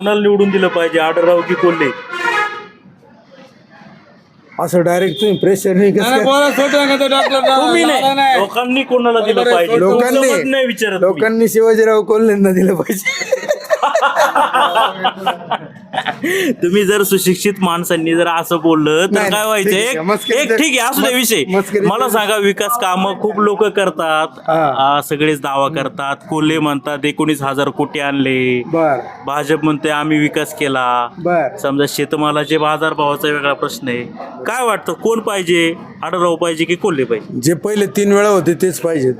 कोणाला निवडून दिलं पाहिजे? आडरराव की कोल्हे? असं डायरेक्ट तुम्ही प्रेशर नाही कसं काय? तुम्ही नाही. लोकांनी कोणाला दिलं पाहिजे? तुमचं मत नाही लोकांनी विचारत मी. लोकांनी शिवाजीराव कोल्हेंना दिलं पाहिजे. तुम्ही जर सुशिक्षित माणसांनी जर असं बोललं तर नाही, काय व्हायचं? ठीक आहे, एक ठीक आहे असू दे विषय. मला सांगा विकास कामं खूप लोक करतात. हा. आ, सगळेच दावा करतात. कोल्हे म्हणतात एकोणीस हजार कोटी आणले. बर. भाजप म्हणते आम्ही विकास केला. बर. समजा शेतमालाचे बाजार भावाचा वेगळा प्रश्न आहे. काय वाटतं कोण पाहिजे? आडराव पाहिजे की कोल्हे पाहिजे? जे पहिले तीन वेळा होते तेच पाहिजेत.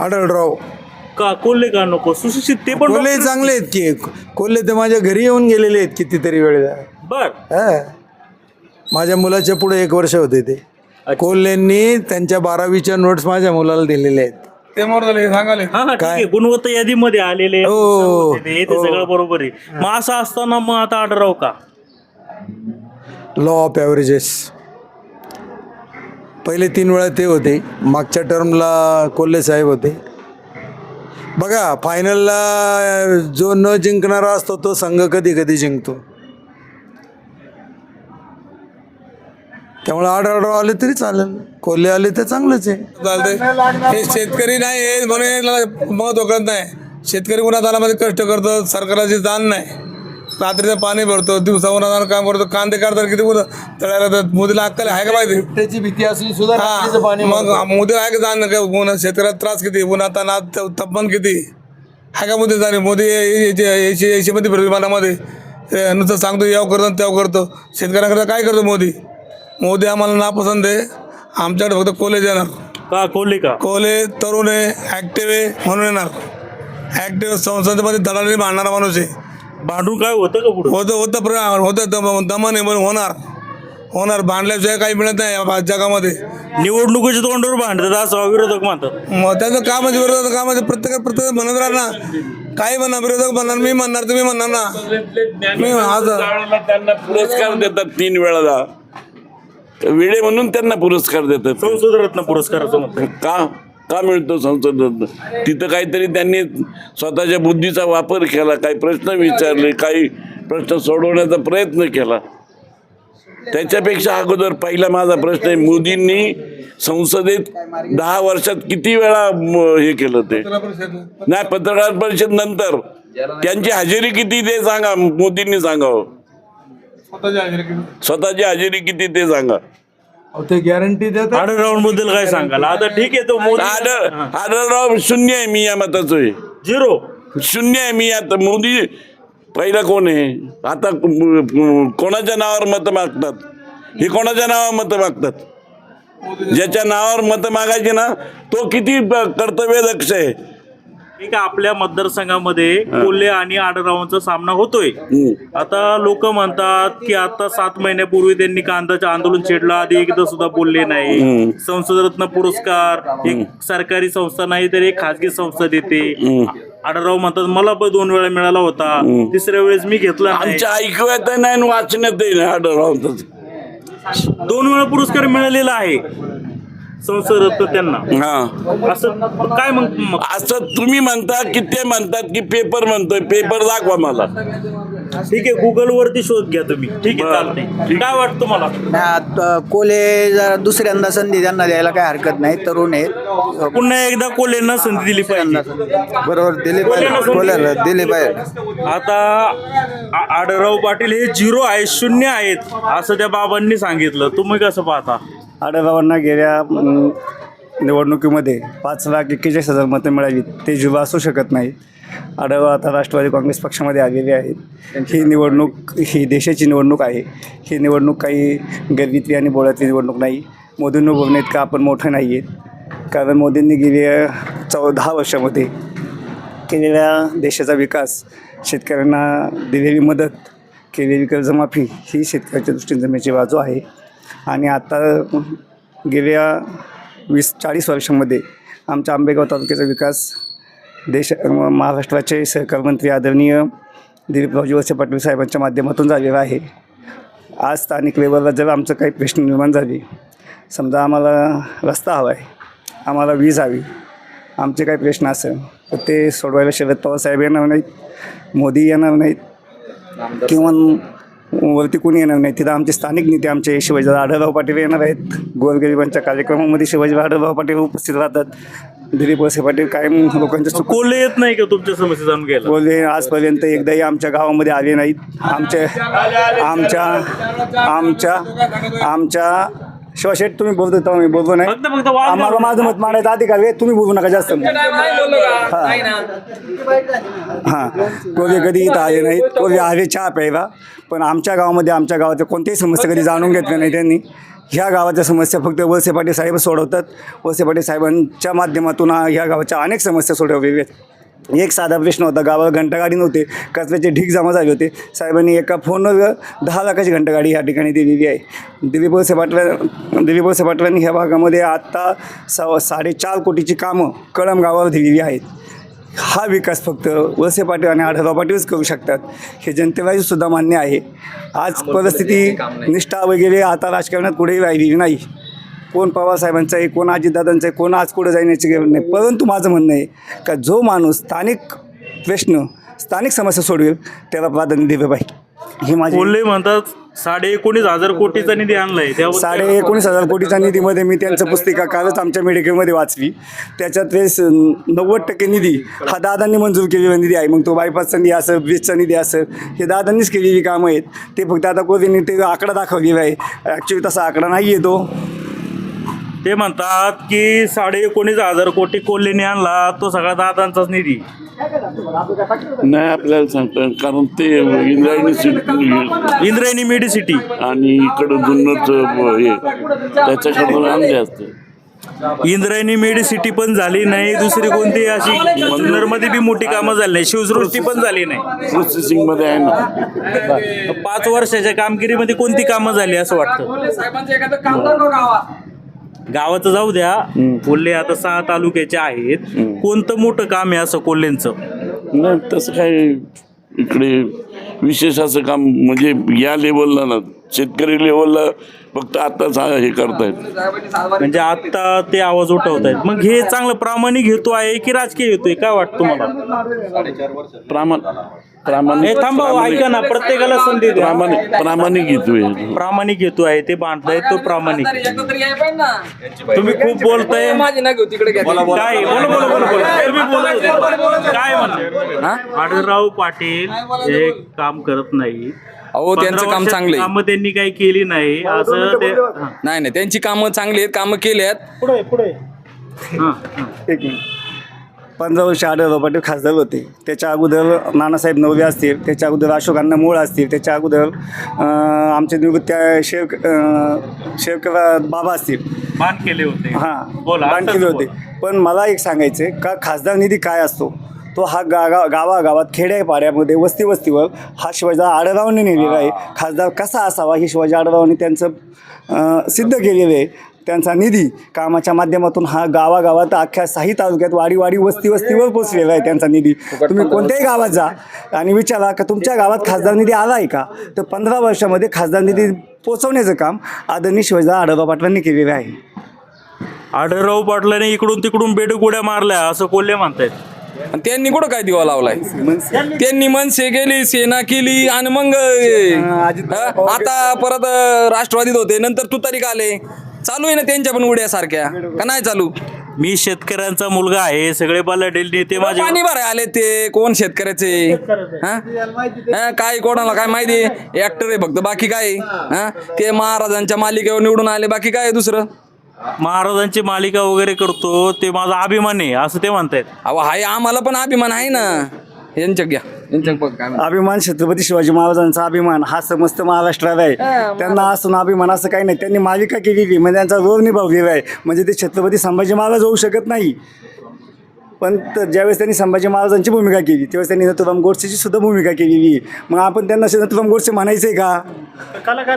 आढळराव. का कोल्हे का नको? सुशिक्षित ते पण कोल्हे चांगले आहेत की कोल्हे तर माझ्या घरी येऊन गेलेले आहेत कितीतरी वेळेला बर. हा. माझ्या मुलाच्या पुढे एक वर्ष होते ते. कोल्हेंनी त्यांच्या बारावीच्या नोट्स माझ्या मुलाला दिलेल्या आहेत. ते मोरदले सांगाले. हा हा ठीक आहे. गुणवत्ता यादीमध्ये आलेले हो, होते ते ते सगळं बरोबर आहे. मग असं असताना मग आता आडराव का? लॉ ऑफ ॲव्हरेजेस पहिले तीन वेळा ते होते. मागच्या टर्मला कोल्हे साहेब होते. बघा फायनलला जो न जिंकणारा असतो तो संघ कधी कधी जिंकतो. त्यामुळे आढळराव आले तरी चालेल. कोल्हे आले तर चांगलंच आहे. चालते हे शेतकरी नाही हे म्हणून याला महत्त्व कळत नाही. शेतकरी उन्हात कष्ट करतो सरकाराची जाण नाही. रात्रीचं पाणी भरतो दिवसा उन्हात काम करतो कांदे काढतात किती उन्हा तळायला तर मोदीला अक्कल आहे का माहिती? त्याची भीती असली सुद्धा हा मग मोदीला आहे का जाण का? उन्हा शेतकऱ्याला त्रास किती? उन्हात तानात तापमान किती? आहे का मोदी जाणे? मोदी ऐंशी ऐंशी मध्ये फिरतो विमानामध्ये हे नुसतं सांगतो याव करतो त्याव करतो. शेतकऱ्यांकरता काय करतो मोदी? मोदी आम्हाला नापसंत आहे. आमच्याकडे फक्त कॉलेज येणार. का? कोल्हे का? कोले तरुण आहे ॲक्टिव्ह आहे म्हणून येणार. ॲक्टिव्ह संसदेमध्ये धडाडी मांडणारा माणूस आहे. भांडून काय होतं का पुढे? होतं होतं प्र होतं दम दमन आहे म्हणून होणार. होणार भांडल्याशिवाय काही मिळत नाही या जगामध्ये. निवडणुकीच्या तोंडावर भांडतात असं विरोधक म्हणतात? मग त्याचं कामाचे विरोधात कामाचे प्रत्येक प्रत्येक म्हणत राहणार काही म्हणणार विरोधक म्हणणार मी म्हणणार तुम्ही म्हणणार ना. मी आज त्यांना पुरस्कार देतात तीन वेळाला. वेळे म्हणून त्यांना पुरस्कार देतात. संसद रत्न पुरस्काराचं म्हणतात. का? का मिळतो संसद? तिथं काहीतरी त्यांनी स्वतःच्या बुद्धीचा वापर केला काही प्रश्न विचारले काही प्रश्न सोडवण्याचा प्रयत्न केला. त्याच्यापेक्षा अगोदर पहिला माझा प्रश्न आहे मोदींनी संसदेत दहा वर्षात किती वेळा हे केलं ते? नाही पत्रकार परिषद नंतर. त्यांची हजेरी किती ते सांगा मोदींनी सांगावं. स्वतःची हजेरी किती ते सांगा. ते गॅरंटी देतात. आडरावबद्दल काय सांगाल? आता ठीक आहे तो मोदी आढळराव शून्य आहे मी या मताचं आहे. झिरो. शून्य आहे मी आता मोदी पहिला कोण आहे? आता कोणाच्या नावावर मतं मागतात? हे कोणाच्या नावावर मतं मागतात? ज्याच्या नावावर मतं मागायची ना तो किती ब- कर्तव्यदक्ष आहे? ठीक आहे आपल्या मतदारसंघामध्ये कोल्हे आणि आडरावांचा सामना होतोय. आता लोक म्हणतात की आता सात महिन्यापूर्वी त्यांनी कांदाचं आंदोलन छेडलं आधी एकदा सुद्धा बोलले नाही. संसद रत्न पुरस्कार एक सरकारी संस्था नाही तर एक खाजगी संस्था देते. आडराव म्हणतात मला पण दोन वेळा मिळाला होता. तिसऱ्या वेळेस मी घेतला आमच्या ऐकव्यात नाही वाचण्यात दोन वेळा पुरस्कार मिळालेला आहे. संसद त्यांना. हा. असं काय मग मग असं तुम्ही म्हणता की ते म्हणतात की पेपर म्हणतोय पेपर दाखवा मला. ठीक आहे गुगल वरती शोध घ्या तुम्ही. ठीक आहे चालतंय. काय वाटतं मला नाही आता कोले जरा दुसऱ्यांदा संधी त्यांना द्यायला काही हरकत नाही तरुण आहेत. पुन्हा एकदा कोल्हेंना संधी दिली पाहिजे. बरोबर दिले पाहिजे. कोल्याला दिले पाहिजे. आता आ- आडराव पाटील हे झिरो आहे शून्य आहेत असं त्या बाबांनी सांगितलं. तुम्ही कसं पाहता? आढळरावांना गेल्या निवडणुकीमध्ये पाच लाख एक्केचाळीस हजार मतं मिळाली. ते जुवा असू शकत नाही आढळराव आता राष्ट्रवादी काँग्रेस पक्षामध्ये आलेले आहेत. ही निवडणूक ही देशाची निवडणूक आहे. ही निवडणूक काही गरिबीतली आणि बोळ्यातली निवडणूक नाही. मोदींना बोलणं इतकं आपण मोठं नाही आहेत. कारण मोदींनी गेल्या चौ दहा वर्षामध्ये केलेल्या देशाचा विकास शेतकऱ्यांना दिलेली मदत केलेली कर्जमाफी ही शेतकऱ्याच्या दृष्टीने जमेची बाजू आहे. आणि आता गेल्या वीस चाळीस वर्षामध्ये आमच्या आंबेगाव तालुक्याचा विकास देश महाराष्ट्राचे सहकार मंत्री आदरणीय दिलीपरावजी वळसे पाटील साहेबांच्या माध्यमातून झालेला आहे. आज स्थानिक लेवलला जर आमचं काही प्रश्न निर्माण झाले समजा आम्हाला रस्ता हवा आहे आम्हाला वीज हवी आमचे काही प्रश्न असेल तर ते सोडवायला शरद पवार साहेब येणार नाहीत मोदी येणार नाहीत किंवा वरती कोणी येणार नाही. तिथं आमचे स्थानिक नेते आमचे शिवाजीराव आढळराव पाटील येणार आहेत. गोरगरिबांच्या कार्यक्रमामध्ये शिवाजीराव आढळराव पाटील उपस्थित राहतात. दिलीप वळसे पाटील कायम लोकांच्या कोल्हे येत नाही का तुमच्या समस्या जाणून घ्यायला? बोलले आजपर्यंत एकदाही आमच्या गावामध्ये आले नाहीत. आमच्या आमच्या आमच्या आमच्या शिवाशेठ तुम्ही बोलतो तेव्हा मी बोलतो नाही. फक्त फक्त वाद आम्हाला माझं मत मांडायचं अधिकार आहे तुम्ही बोलू नका जास्त. हां. कोणी कधी इथं आले नाहीत. कोणी आले चहा प्यायला. पण आमच्या गावामध्ये आमच्या गावाच्या कोणत्याही समस्या कधी जाणून घेतल्या नाही त्यांनी. ह्या गावाच्या समस्या फक्त वळसे पाटील साहेब सोडवतात. वळसे पाटील साहेबांच्या माध्यमातून हा- ह्या गावाच्या अनेक समस्या सोडवलेल्या आहेत. एक साधा प्रश्न होता गावाला घंटागाडी नव्हते. कचऱ्याचे ढीक जमा झाले होते. साहेबांनी एका फोनवर दहा लाखाची घंटागाडी ह्या ठिकाणी दिलेली आहे. दिलीप वळसे पाटला दिलीप वळसे पाटलांनी ह्या भागामध्ये आत्ता सा साडेचार कोटीची कामं कळम गावावर दिलेली आहेत. हा विकास फक्त वळसे पाटील आणि आढळराव पाटीलच करू शकतात. हे जनतेलाही सुद्धा मान्य आहे. आज परिस्थिती निष्ठा वगैरे आता राजकारणात कुठेही राहिलेली नाही. कोण पवारसाहेबांचं आहे कोण अजितदादांचं आहे कोण आज कुठं जाण्याची गरज नाही. परंतु माझं म्हणणं आहे का जो माणूस स्थानिक प्रश्न स्थानिक समस्या सोडवेल त्याला प्राधान्य दिलं पाहिजे. ही माझी कोल्हे म्हणतात साडे एकोणीस हजार कोटीचा निधी आणलाय. त्यावर साडे एकोणीस हजार कोटीच्या निधीमध्ये मी त्यांचं पुस्तिका कालच आमच्या मेडिकलमध्ये वाचली. त्याच्यात ते नव्वद टक्के निधी हा दादांनी मंजूर केलेला निधी आहे. मग तो बायपासचा निधी असेल ब्रिजचा निधी असेल हे दादांनीच केलेली कामं आहेत. ते फक्त आता कोणीने ते आकडा दाखवलेला आहे. ॲक्च्युली तसा आकडा नाही येतो ते म्हणतात की साडे एकोणीस हजार कोटी कोल्हेने आणला तो सगळा दादांचाच निधी. नाही आपल्याला सांगतो कारण ते इंद्रायणी सिटी इंद्रायणी मेडिसिटी आणि इकडं जुन्नरच हे त्याच्याकडून आणले असते. इंद्रायणी मेडिसिटी पण झाली नाही दुसरी कोणती अशी? जुन्नरमध्ये बी मोठी कामं झाली नाही शिवसृष्टी पण झाली नाही. प्रोसेसिंगमध्ये आहे ना. पाच वर्षाच्या कामगिरीमध्ये कोणती कामं झाली असं वाटतं? गावाचं जाऊ द्या. कोल्हे आता सहा तालुक्याचे आहेत. कोणतं मोठं काम आहे असं कोल्हेंचं नाही तसं काय इकडे विशेष असं काम म्हणजे या लेवलला ना शेतकरी लेवलला फक्त आताच हा हे करतायत. म्हणजे आता ते आवाज उठवत आहेत मग हे चांगलं प्रामाणिक हेतू आहे की राजकीय हेतू आहे? काय वाटतं तुम्हाला? प्रामाण हे प्रामाणिक थांबा हो, ऐका ना प्रत्येकाला संधी द्या. प्रामाणिक प्रामाणिक येतोय प्रामाणिक हेतू आहे ते बांधताय तो प्रामाणिक. तुम्ही खूप बोलताय. काय बोला बोला बोला बोला. तुम्ही बोलत होते. काय म्हणणार आढळराव पाटील हे काम करत नाही. अहो त्यांचं काम चांगलं आहे. काम त्यांनी काही केली नाही. असं ते. नाही नाही त्यांची कामं चांगली आहेत कामं केली आहेत. हा, हा. पंधरा वर्ष आढळराव पाटील खासदार होते. त्याच्या अगोदर नानासाहेब नवरे असतील त्याच्या अगोदर अशोक अण्णा मूळ असतील त्याच्या अगोदर आमचे निवृत्त शेवक अं, शेवकराव बाबा असतील. मान केले होते. हां बोला केले होते. पण मला एक सांगायचं आहे का खासदार निधी काय असतो? तो हा गागा गावागावात खेड्यापाड्यामध्ये वस्ती वस्तीवर हा शिवाजी आडरावांनी नेलेला आहे. खासदार कसा असावा? हे शिवाजी आडरावांनी त्यांचं अं, सिद्ध केलेलं आहे. त्यांचा निधी कामाच्या माध्यमातून हा गावागावात अख्ख्या साही तालुक्यात वाडी वाडी वस्ती वस्तीवर पोचलेला आहे त्यांचा निधी. तुम्ही कोणत्याही गावात जा आणि विचारा का तुमच्या गावात खासदार निधी आला आहे का? तर पंधरा वर्षामध्ये खासदार निधी पोचवण्याचं काम आदरणीय शिवाजी आढळराव पाटलांनी केलेलं आहे. आढळराव पाटलाने इकडून तिकडून बेडगोड्या मारल्या असं कोल्हे म्हणतायत. आणि त्यांनी कुठं काय दिवा लावलाय? त्यांनी मनसे केली सेना केली आणि मग आता परत अं, राष्ट्रवादीत होते नंतर तुतारीक आले? चालू आहे ना त्यांच्या पण उड्या सारख्या का नाही चालू? मी शेतकऱ्यांचा मुलगा आहे सगळे बलाढ्य नेते माझे पाणी भराय आले ते? कोण शेतकऱ्याचे? हा? हा, काय कोणाला काय माहिती? ऍक्टर आहे फक्त बाकी काय? हा? ते महाराजांच्या मालिकेवर निवडून आले बाकी काय आहे दुसरं? महाराजांची मालिका वगैरे करतो ते माझा अभिमान आहे असं ते म्हणतायत. अहो हाय आम्हाला पण अभिमान आहे ना. यांच्या घ्या. काय. अभिमान छत्रपती शिवाजी महाराजांचा अभिमान हा समस्त महाराष्ट्राला आहे. त्यांना असून अभिमान असं काही नाही. त्यांनी मालिका केलेली म्हणजे त्यांचा रोल निभावलेला आहे. म्हणजे ते छत्रपती संभाजी महाराज होऊ शकत नाही. पण त- ज्यावेळेस त्यांनी संभाजी महाराजांची भूमिका केली त्यावेळेस त्यांनी नथुराम गोडसेची सुद्धा भूमिका केलेली आहे. मग आपण त्यांना असे नथुराम गोडसे म्हणायचं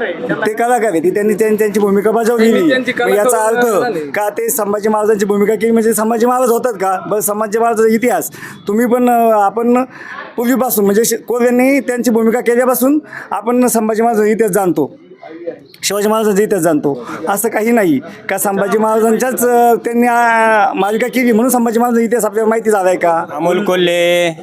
आहे. ते कलाकार आहे. ती त्यांनी त्यांनी त्यांची भूमिका बजावलेली त्यांची कला मग याचा करून अर्थ झाली. का ते संभाजी महाराजांची भूमिका केली म्हणजे संभाजी महाराज होतात का? बरं संभाजी महाराजांचा इतिहास. तुम्ही पण अं, आपण पूर्वीपासून म्हणजे शे- कोऱ्यांनी त्यांची भूमिका केल्यापासून आपण संभाजी महाराजांचा इतिहास जाणतो. शिवाजी महाराजांचं इतिहास जाणतो. असं काही नाही. का संभाजी महाराजांच्याच अं, त्यांनी अं, मालिका केली म्हणून संभाजी महाराजांचा इतिहास आपल्याला माहिती झाला आहे का? अमोल कोल्हे.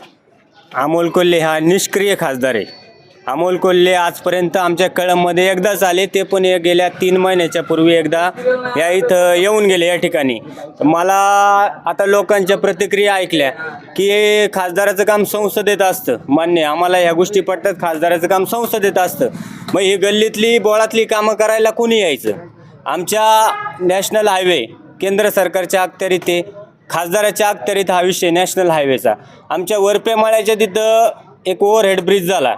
अमोल कोल्हे हा निष्क्रिय खासदार आहे. अमोल कोल्हे आजपर्यंत आमच्या कळममध्ये एकदाच आले. ते पण हे गेल्या तीन महिन्याच्या पूर्वी एकदा या इथं येऊन गेले या ठिकाणी. तर मला आता लोकांच्या प्रतिक्रिया ऐकल्या की खासदाराचं काम संसदेत असतं. मान्य आम्हाला ह्या गोष्टी पटतात खासदाराचं काम संसदेत असतं. मग ही गल्लीतली बोळातली कामं करायला कोणी यायचं? आमच्या नॅशनल हायवे केंद्र सरकारच्या अखत्यारीत ते खासदाराच्या अखत्यारीत हा विषय नॅशनल हायवेचा. आमच्या वरपे माळ्याच्या तिथं एक ओव्हरहेड ब्रिज झाला.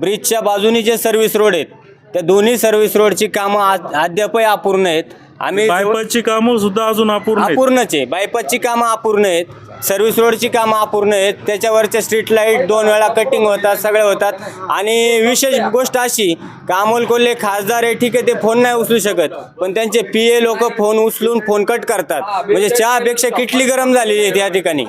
ब्रिजच्या बाजूनी जे सर्व्हिस रोड आहेत त्या दोन्ही सर्व्हिस रोडची कामं आज अद्यापही अपूर्ण आहेत. आम्ही बायपासची कामं सुद्धा अजून अपूर्ण आहेत. अपूर्णच. आहे बायपासची कामं अपूर्ण आहेत. सर्व्हिस रोडची कामं अपूर्ण आहेत. त्याच्यावरच्या स्ट्रीट लाइट दोन वेळा कटिंग होतात सगळे होतात. आणि विशेष गोष्ट अशी का अमोल कोल्हे खासदार आहे ठीक आहे ते फोन नाही उचलू शकत. पण त्यांचे पी ए लोक फोन उचलून फोन कट करतात. म्हणजे चहापेक्षा किटली गरम झालेली आहे त्या ठिकाणी.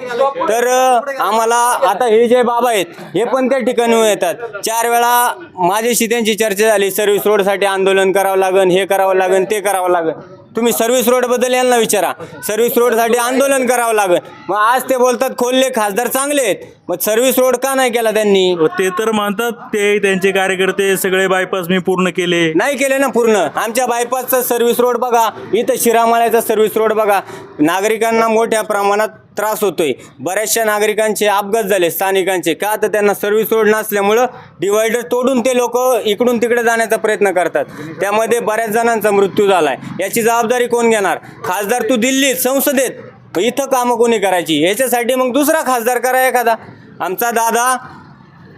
तर अं, आम्हाला आता हे जे बाबा आहेत हे पण त्या ठिकाणी येतात. चार वेळा माझ्याशी त्यांची चर्चा झाली. सर्व्हिस रोडसाठी आंदोलन करावं लागन हे करावं लागन ते करावं लागन. तुम्ही सर्व्हिस रोडबद्दल यांना विचारा. सर्व्हिस रोडसाठी आंदोलन करावं लागेल. मग आज ते बोलतात खोलले खासदार चांगले आहेत. मग सर्व्हिस रोड का नाही केला त्यांनी? ते तर मानतात ते त्यांचे कार्यकर्ते सगळे बायपास मी पूर्ण केले. नाही केले ना पूर्ण. आमच्या बायपासचा सर्व्हिस रोड बघा. इथं शिरामाळ्याचा सर्व्हिस रोड बघा. नागरिकांना मोठ्या प्रमाणात त्रास होतोय. बऱ्याचशा नागरिकांचे अपघात झाले स्थानिकांचे. का तर त्यांना सर्व्हिस रोड नसल्यामुळं डिवायडर तोडून ते लोक इकडून तिकडे जाण्याचा प्रयत्न करतात. त्यामध्ये बऱ्याच जणांचा मृत्यू झालाय. याची जबाबदारी कोण घेणार? खासदार तू दिल्लीत संसदेत. मग इथं कामं कोणी करायची? याच्यासाठी मग दुसरा खासदार करा एखादा. आमचा दादा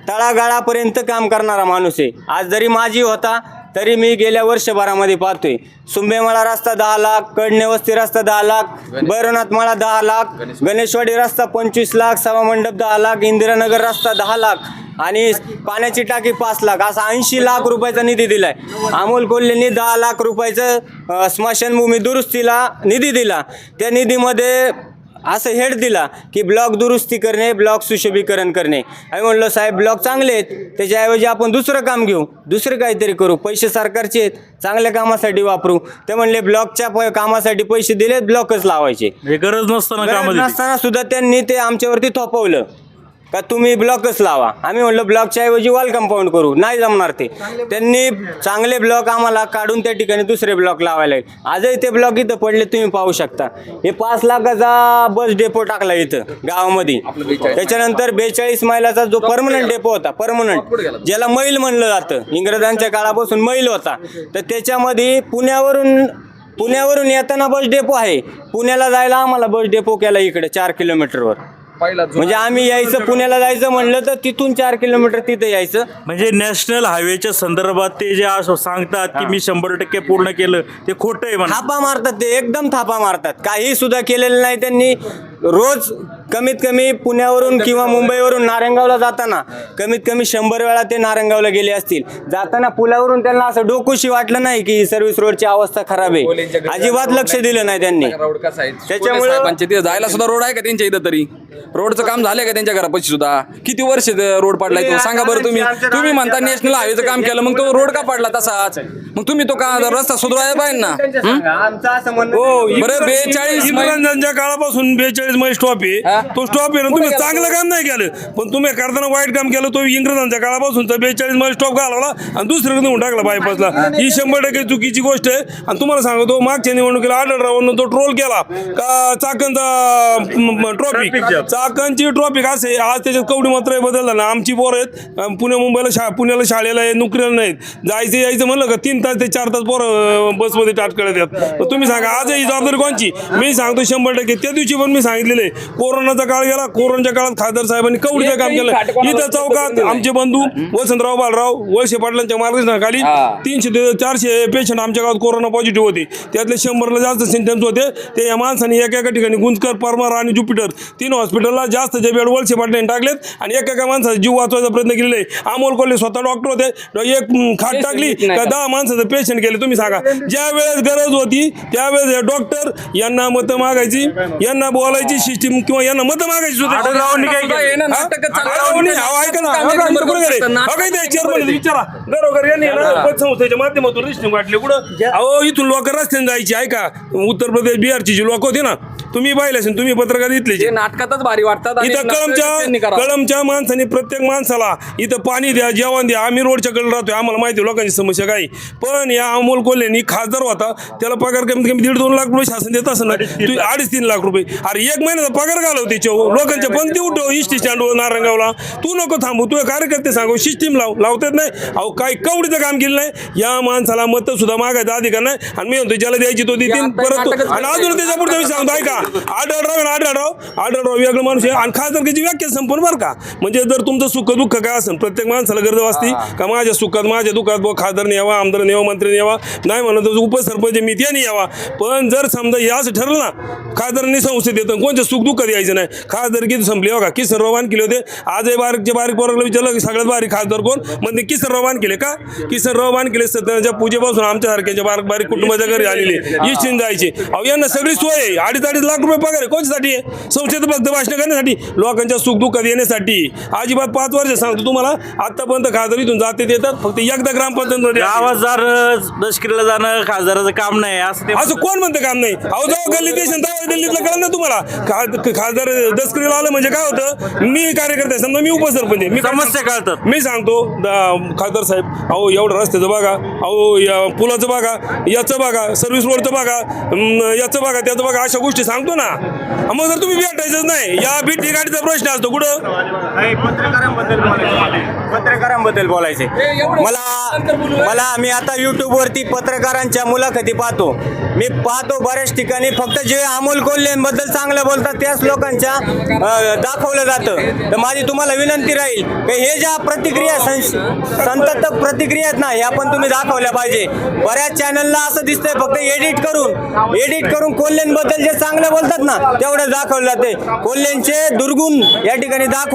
तळागाळापर्यंत काम करणारा माणूस आहे. आज जरी माझी होता तरी मी गेल्या वर्षभरामध्ये पाहतोय. सुंबेमळा रस्ता दहा लाख कडणे वस्ती रस्ता दहा लाख भैरवनाथ मळा दहा लाख गणेशवाडी रस्ता पंचवीस लाख सभा मंडप दहा लाख इंदिरानगर रस्ता दहा लाख आणि पाण्याची टाकी पाच लाख. असा ऐंशी लाख रुपयाचा निधी दिलाय. अमोल कोल्हेंनी दहा लाख रुपयाचं स्मशानभूमी दुरुस्तीला निधी दिला. त्या निधीमध्ये असं हेड दिला की ब्लॉक दुरुस्ती करणे ब्लॉक सुशोभीकरण करणे. आम्ही म्हणलो साहेब ब्लॉक चांगले आहेत त्याच्याऐवजी आपण दुसरं काम घेऊ. दुसरं काहीतरी करू. पैसे सरकारचे आहेत चांगल्या कामासाठी वापरू. ते म्हणले ब्लॉकच्या प- कामासाठी पैसे दिले ब्लॉकच लावायचे. हे गरज नसताना गरज नसताना सुद्धा त्यांनी ते आमच्यावरती थोपवलं. का तुम्ही ब्लॉकच लावा. आम्ही म्हणलं ब्लॉकच्या ऐवजी वॉल कंपाऊंड करू. नाही जमणार ते. त्यांनी चांगले ब्लॉक आम्हाला काढून त्या ठिकाणी दुसरे ब्लॉक लावायला आजही ते ब्लॉक इथं पडले तुम्ही पाहू शकता. हे पाच लाखाचा बस डेपो टाकला इथं गावामध्ये. त्याच्यानंतर बेचाळीस मैलाचा जो परमनंट डेपो होता परमनंट ज्याला मैल म्हणलं जातं. इंग्रजांच्या काळापासून मैल होता. तर त्याच्यामध्ये पुण्यावरून पुण्यावरून येताना बस डेपो आहे. पुण्याला जायला आम्हाला बस डेपो केला इकडे चार किलोमीटरवर म्हणजे आम्ही यायचं पुण्याला जायचं म्हणलं तर तिथून चार किलोमीटर तिथे यायचं. म्हणजे नॅशनल हायवेच्या संदर्भात ते जे असं सांगतात की मी शंभर टक्के पूर्ण केलं ते खोटं आहे म्हणा. थापा मारतात ते एकदम थापा मारतात. काही सुद्धा केलेलं नाही त्यांनी. रोज कमीत कमी पुण्यावरून किंवा मुंबईवरून नारायणगावला जाताना कमीत कमी शंभर वेळा ते नारायणगावला गेले असतील. जाताना पुलावरून त्यांना असं डोकूशी वाटलं नाही की सर्व्हिस रोडची अवस्था खराब आहे. अजिबात लक्ष दिलं नाही त्यांनी. त्याच्यामुळं तिथे जायला सुद्धा रोड आहे का त्यांच्या इथं तरी? रोडचं काम झालंय का त्यांच्या घरापाशी सुद्धा? किती वर्ष ते रोड पडलाय तो? सांगा बरं तुम्ही. तुम्ही म्हणता नॅशनल हायवेचं काम केलं मग तो रोड का पडला तसाच? मग तुम्ही तो का रस्ता सुधारायला पाहिजे ना? हं? आमचं असं म्हणणं हो बरं बेचाळीस काळापासून बेचाळीस मध्ये स्टॉप आहे तो स्टॉप आहे ना तुम्ही चांगलं काम नाही केलं. पण तुम्ही करताना वाईट काम केलं तो इंग्रजांच्या काळापासून बेचाळीसमध्ये स्टॉप घालवला आणि दुसरीकडे नेऊन टाकला बायपासला ही शंभर टक्के चुकीची गोष्ट आहे. आणि तुम्हाला सांगतो मागच्या निवडणुकीला आढळरावांना तो ट्रोल केला. का चाकणचा ट्रॉफिक चाकणची ट्रॉफिक असे? आज त्याच्यात कवडी मात्र बदलला ना. आमची पोर आहेत. पुणे मुंबईला शा पुण्याला शाळेला आहे नोकरीला नाहीत. जायचं यायचं म्हणलं का तीन तास ते चार तास पोरं बसमध्ये येतात. मग तुम्ही सांगा आज ही जबाबदारी कोणची? मी सांगतो शंभर टक्के. त्या दिवशी पण मी सांगितलेलं आहे. कोरोनाचा काळ गेला कोरोनाच्या काळात खासदार साहेबांनी कवडीचं काम केलं. इथं चौकात आमचे बंधू वसंतराव बालराव वळसे पाटलांच्या मार्गदर्शनाखाली तीनशे ते चारशे पेशंट आमच्या गावात कोरोना पॉझिटिव्ह होते. त्यातले शंभरला जास्त सिम्टम्स होते. ते या माणसाने एका एका ठिकाणी गुंजकर परमार आणि ज्युपिटर तीन हॉस्पिटलला जास्त जे बेड वळसे पाटलांनी टाकलेत आणि एका एका माणसाचा जीव वाचवायचा प्रयत्न केलेला आहे. अमोल कोल्हे स्वतः डॉक्टर होते. एक खाट टाकली का? दहा माणसं कॅन्सरचं पेशंट गेले तुम्ही सांगा. ज्या वेळेस गरज होती त्यावेळेस डॉक्टर यांना मतं मागायची यांना बोलायची सिस्टीम किंवा यांना मतं मागायची सुद्धा. आढळरावांनी काय केलं? हे? ना. आढळरावांनी, अहो, ऐका गेले? नाटकं विचारा. घरोघर यांनी ना पतसंस्थेच्या माध्यमातून रिस्टिंग वाटले कुठं? अहो इथून लोक रस्त्याने जायची ऐका. उत्तर प्रदेश बिहारची जी लोक होती ना तुम्ही पाहिले असेल तुम्ही पत्रकार इथले जे. नाटकातच भारी वाटतात आणि इथं त्यांनी कळमच्या करावं. कळमच्या माणसाने प्रत्येक माणसाला इथं पाणी द्या जेवण द्या. आम्ही रोडच्या कडे राहतोय आम्हाला माहिती आहे लोकांची समस्या काही. पण या अमोल कोल्हेनी खासदार होता त्याला पगार कमीत कमी दीड दोन लाख रुपये शासन देत असं ना तू अडीच तीन लाख रुपये. अरे एक महिन्याचा पगार घालव त्याच्यावर. लोकांच्या पंक्ती उठव इष्टी स्टँडवर नारंगावला. तू नको थांबू तू कार्यकर्ते सांगू सिस्टीम लाव लावतात नाही. अहो काही कवडीचं काम केलं नाही. या माणसाला मत सुद्धा मागायचा अधिकार नाही. आणि मी म्हणतो ज्याला द्यायची तो देतील परत तो- आणि अजून त्याच्या पुढे मी सांगतो ऐका. आढळराव आहे आढळराव आढळराव वेगळं माणूस आहे. आणि खासदारकीची व्याख्या संपूर्ण बरं का? म्हणजे जर तुमचं सुख दुःख काय असेल प्रत्येक माणसाला गरज असती का माझ्या सुखात माझ्या दुःखात बुवा खासदार यावा आमदार यावा मंत्री यावा नाही म्हणत उपसरपंच मी त्याने यावा. पण जर समजा हे असं ठरलं ना खासदारांनी संस्थेत येतं कोणत्या सुख दुःखात यायचं नाही. खासदारकी संपली हो का? किसन रवान केले होते. आजही बारीकचे बारीक पोराला विचारलं की सगळ्यात बारीक खासदार कोण? म्हणजे किसन रवान केले का? किसन रवान केले सत्याच्या पूजेपासून आमच्या सारख्याच्या बारीक बारीक कुटुंबाच्या घरी आलेले इष्टीन जायचे अहो यांना सगळी सोय आहे. अडीच अडीच लाख रुपये पगार आहे. कोणच्यासाठी? आहे फक्त भाषण करण्यासाठी लोकांच्या सुख दुःखात येण्यासाठी. अजिबात पाच वर्ष सांगतो तुम्हाला आतापर्यंत खासदार इथून जाते देतात फक्त एकदा ग्रामपंचायत जाणं दशकिरीला जाणं खासदाराचं काम नाही असं ते असं कोण म्हणतं काम नाही? अहो जाऊ गल्लीत देशात तेव्हा दिल्लीतलं कळलं ना तुम्हाला. खा- खासदार दसकरीला आलं म्हणजे काय होतं? मी कार्यकर्ता समजा मी उपसरपंच आहे. मी समस्या? कळतात. मी सांगतो द- खासदार साहेब अहो एवढं रस्त्याचं बघा अहो या पुलाचं बघा याचं बघा सर्व्हिस रोडचं बघा अं, याचं बघा त्याचं बघा अशा गोष्टी सांगतो ना. मग जर तुम्ही भेटायचंच नाही या भेटी गाडीचा प्रश्न असतो. कुठं? पत्रकारांबद्दल बोलायचे मला मला मी आता यूट्यूबवरती पत्रकारांच्या मुलाखती पाहतो. मी पाहतो बऱ्याच ठिकाणी फक्त जे अमोल कोल्हेंबद्दल चांगलं बोलतात त्याच लोकांच्या दाखवलं जातं. तर माझी तुम्हाला विनंती राहील की हे ज्या प्रतिक्रिया संतत प्रतिक्रिया आहेत ना ह्या पण तुम्ही दाखवल्या पाहिजे. बऱ्याच चॅनलला असं दिसतंय फक्त एडिट करून एडिट करून कोल्हेंबद्दल जे चांगलं बोलतात ना तेवढं दाखवलं जाते. कोल्ह्यांचे दुर्गुण या ठिकाणी दाखव